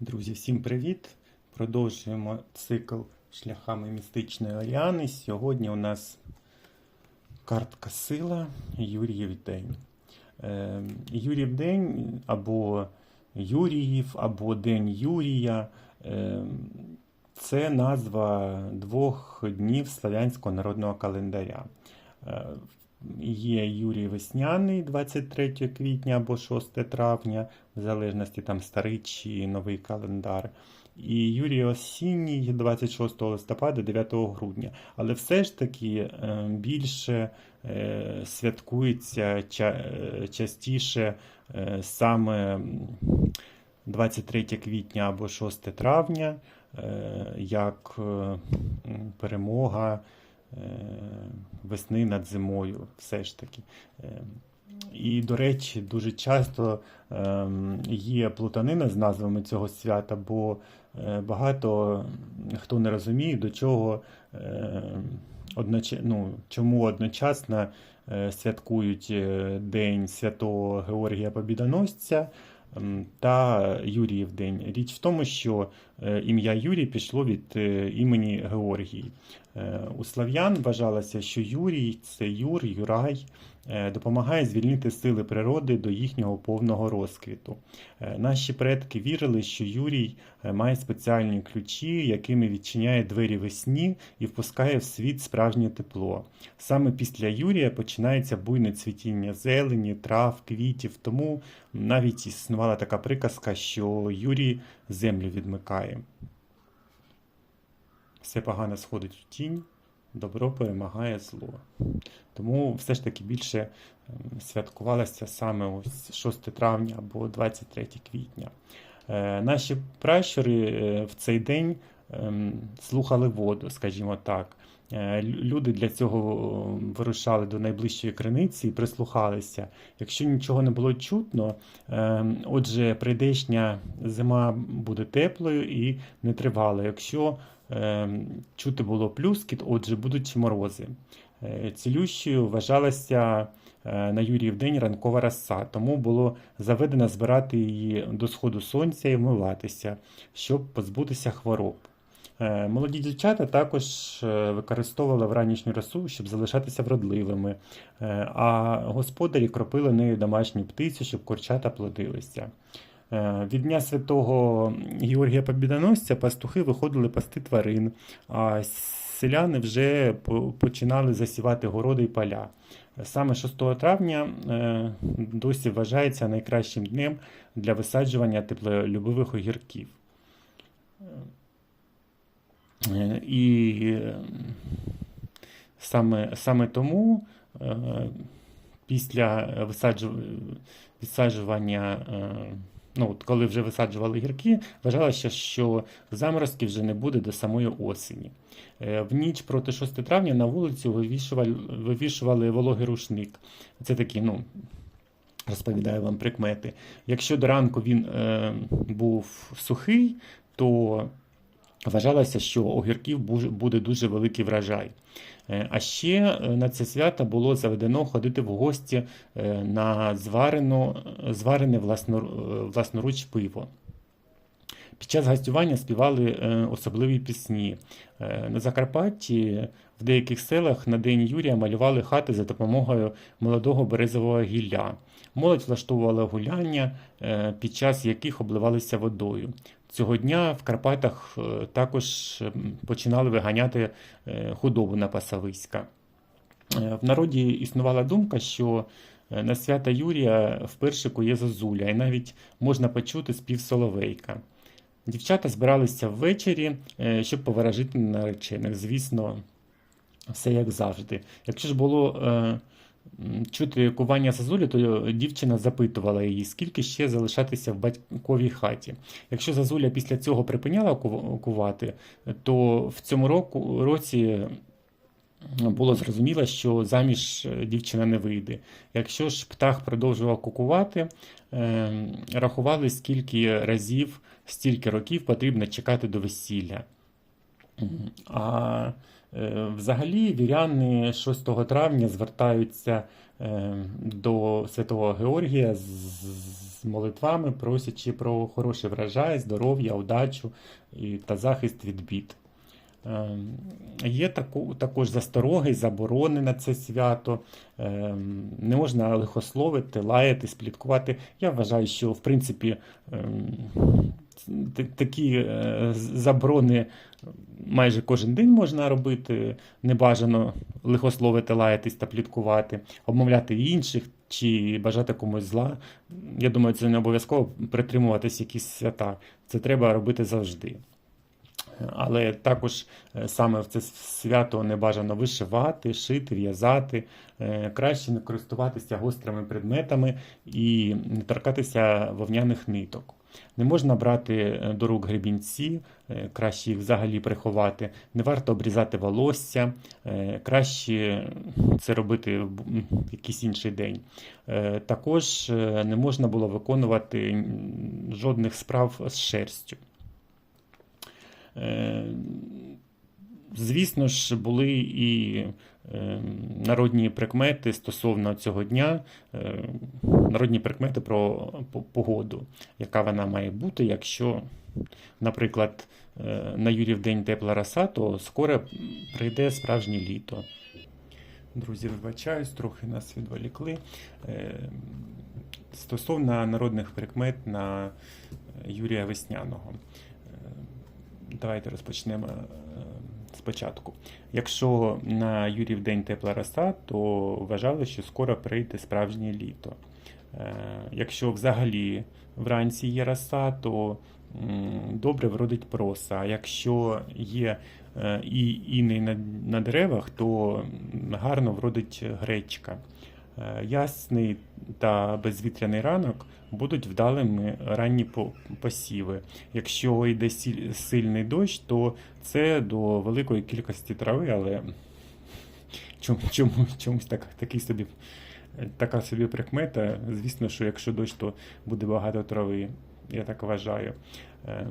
Друзі, всім привіт! Продовжуємо цикл шляхами містичної Оріани. Сьогодні у нас картка сила Юріїв день. Е, Юріїв день або Юріїв, або День Юрія. Е, Це назва двох днів славянського народного календаря. Є Юрій Весняний 23 квітня або 6 травня, в залежності там старий чи новий календар. І Юрій Осінній 26 листопада, 9 грудня. Але все ж таки е, більше е, святкується е, частіше саме 23 квітня або 6 травня, як перемога весни над зимою, все ж таки. Е, І, до речі, дуже часто ем, є плутанина з назвами цього свята, бо е, багато хто не розуміє, до чого е, ну, чому одночасно е, святкують е, День Святого Георгія Побідоносця ем, та Юріїв день. Річ в тому, що е, ім'я Юрій пішло від е, імені Георгій. Е, У слав'ян вважалося, що Юрій це Юр, Юрай, е, допомагає звільнити сили природи до їхнього повного розквіту. Е, Наші предки вірили, що Юрій е, має спеціальні ключі, якими відчиняє двері весні і впускає в світ справжнє тепло. Саме після Юрія починається буйне цвітіння зелені, трав, квітів. Тому навіть існувала така приказка, що Юрій землю відмикає. Все погане сходить в тінь, добро перемагає зло. Тому все ж таки більше ем, святкувалося саме ось 6 травня або 23 квітня. Е, Наші пращури е, в цей день слухали воду, скажімо так. Е, Люди для цього ем, вирушали до найближчої криниці і прислухалися. Якщо нічого не було чутно, ем, отже, прийдешня зима буде теплою і нетривалою. Якщо ем, чути було плюскіт, отже, будуть морози. Е, Цілющою вважалася е, на Юріїв день ранкова роса, тому було заведено збирати її до сходу сонця і вмиватися, щоб позбутися хвороб. Е, Молоді дівчата також е, використовували вранішню росу, щоб залишатися вродливими, е, а господарі кропили нею домашню птицю, щоб курчата плодилися. Від Дня Святого Георгія Побідоносця пастухи виходили пасти тварин, а селяни вже починали засівати городи і поля. Саме 6 травня досі вважається найкращим днем для висаджування теплолюбивих огірків. І е, саме, саме тому е, після висаджування, е, ну, от коли вже висаджували гірки, вважалося, що заморозків вже не буде до самої осені. В ніч проти 6 травня на вулицю вивішували, вивішували вологий рушник. Це такі, ну, розповідаю вам прикмети. Якщо до ранку він е, був сухий, то вважалося, що огірків буде дуже великий врожай. Е, А ще е, на це свято було заведено ходити в гості е, на зварену, зварене власноруч пиво. Під час гостювання співали особливі пісні. На Закарпатті в деяких селах на День Юрія малювали хати за допомогою молодого березового гілля. Молодь влаштовувала гуляння, під час яких обливалися водою. Цього дня в Карпатах е, також починали виганяти е, худобу на пасовиська. Е, В народі існувала думка, що на свята Юрія вперше кує зозуля, і навіть можна почути спів соловейка. Дівчата збиралися ввечері, щоб поворожити наречених. Звісно, все як завжди. Якщо ж було чути кування зозулі, то дівчина запитувала її, скільки ще залишатися в батьковій хаті. Якщо зозуля після цього припиняла кувати, то в цьому року, році було зрозуміло, що заміж е, дівчина не вийде. Якщо ж птах продовжував кукувати, е, рахували, скільки разів, стільки років потрібно чекати до весілля. А взагалі віряни 6 травня звертаються е, до Святого Георгія з, молитвами, просячи про хороший врожай, здоров'я, удачу та захист від бід. Е, Є також застороги, заборони на це свято. Е, Не можна лихословити, лаяти, спліткувати. Я вважаю, що в принципі ем, такі е, заборони майже кожен день можна робити. Не бажано лихословити, лаятись та пліткувати, обмовляти інших чи бажати комусь зла. Я думаю, це не обов'язково притримуватись якісь свята. Це треба робити завжди. Але також е, саме в це свято не бажано вишивати, шити, в'язати. Е, Краще не користуватися гострими предметами і не торкатися вовняних ниток. Не можна брати е, до рук гребінці, е, краще їх взагалі приховати. Не варто обрізати волосся, е, краще це робити в якийсь інший день. Також не можна було виконувати жодних справ з шерстю. Звісно ж, були і народні прикмети стосовно цього дня, народні прикмети про погоду, яка вона має бути, якщо, наприклад, е, на Юрів день тепла роса, то скоро прийде справжнє літо. Друзі, вибачаюсь, трохи нас відволікли. Е, Стосовно народних прикмет на Юрія Весняного. Е, Давайте розпочнемо е, спочатку. Якщо на Юрів день тепла роса, то вважали, що скоро прийде справжнє літо. Е, Якщо взагалі вранці є роса, то добре вродить проса. А якщо є е, і іней на, на деревах, то гарно вродить гречка. Е, Ясний та безвітряний ранок будуть вдалими ранні посіви. Якщо йде сильний дощ, то це до великої кількості трави, але чому, чому, чомусь так, такий собі, така собі прикмета. Звісно, що якщо дощ, то буде багато трави. Я так вважаю. Е,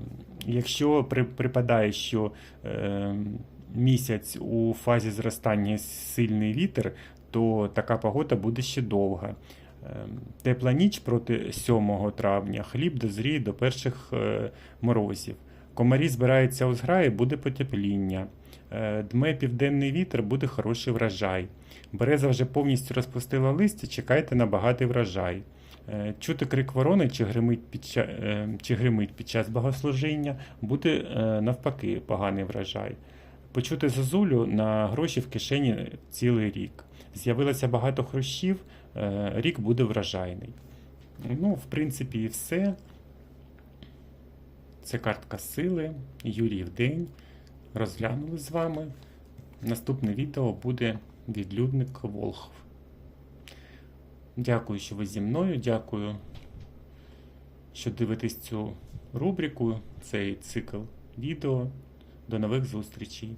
Якщо припадає, що е, місяць у фазі зростання сильний вітер, то така погода буде ще довга. Е, Тепла ніч проти 7 травня, хліб дозріє до перших морозів. Комарі збираються у зграї, буде потепління. Е, Дме південний вітер, буде хороший врожай. Береза вже повністю розпустила листя, чекайте на багатий врожай. Е, Чути крик ворони чи гримить під, ча... е, чи гримить під час богослужіння, буде навпаки поганий врожай. Почути зозулю на гроші в кишені цілий рік. З'явилося багато хрущів, рік буде врожайний. Ну, в принципі, і все. Це картка сили, Юріїв день. Розглянули з вами. Наступне відео буде відлюдник Волхв. Дякую, що ви зі мною. Дякую, що дивитесь цю рубрику, цей цикл відео. До нових зустрічей.